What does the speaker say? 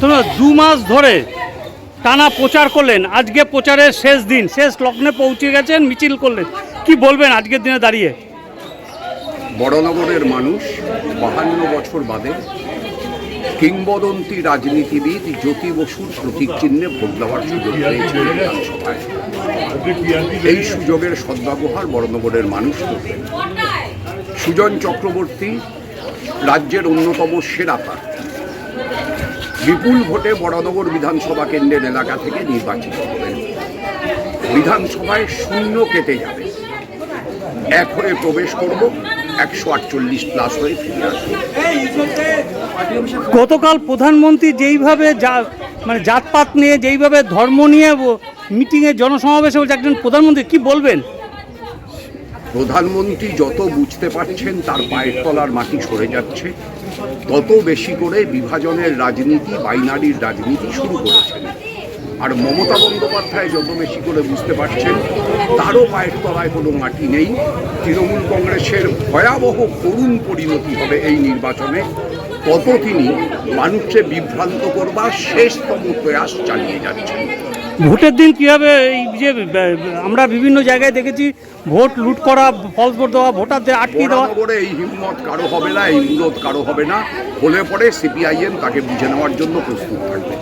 তোমরা দু মাস ধরে টানা প্রচার করলেন, আজকে প্রচারের শেষ দিন, শেষ লগ্নে পৌঁছে গেছেন, মিছিল করলেন। কি বলবেন আজকের দিনে দাঁড়িয়ে? বড়নগরের মানুষ বাহান্ন বছর বাদে কিংবদন্তি রাজনীতিবিদ জ্যোতি বসুর প্রতীক চিহ্নে ভোট দেওয়ার সুযোগ পেয়েছে বিধানসভায়। এই সুযোগের সদ্ব্যবহার বড়নগরের মানুষ করবেন সুজন চক্রবর্তী রাজ্যের অন্যতম সেরা প্রার্থী। বিপুল ভোটে বড়নগর বিধানসভা কেন্দ্রের এলাকা থেকে নির্বাচিত হবেন। বিধানসভায় শূন্য কেটে যাবে। এক হয়ে প্রবেশ করব, একশো আটচল্লিশ প্লাস হয়ে ফিরে আসব। গতকাল প্রধানমন্ত্রী যেইভাবে যা মানে জাতপাত নিয়ে, যেইভাবে ধর্ম নিয়ে মিটিংয়ে জনসমাবেশে বলছে একজন প্রধানমন্ত্রী, কি বলবেন? প্রধানমন্ত্রী যত বুঝতে পারছেন তার পায়ের তলার মাটি সরে যাচ্ছে, তত বেশি করে বিভাজনের রাজনীতি, বাইনারির রাজনীতি শুরু করেছেন আর মমতা বন্দ্যোপাধ্যায় যত বেশি করে বুঝতে পারছেন, তারও পায়ের তলায় কোনো মাটি নেই। তৃণমূল কংগ্রেসের ভয়াবহ করুণ পরিণতি হবে এই নির্বাচনে। তত তিনি মানুষকে বিভ্রান্ত করবার শেষতম প্রয়াস চালিয়ে যাচ্ছেন ভোটের দিন কীভাবে এই যে আমরা বিভিন্ন জায়গায় দেখেছি ভোট লুট করা ফলস ভোট দেওয়া ভোটারদের আটকে দেওয়া। করে এই হিম্মত কারও হবে না এই বিরোধ কারও হবে না। হলে পরে সিপিআইএম তাকে বুঝে নেওয়ার জন্য প্রস্তুত থাকবে।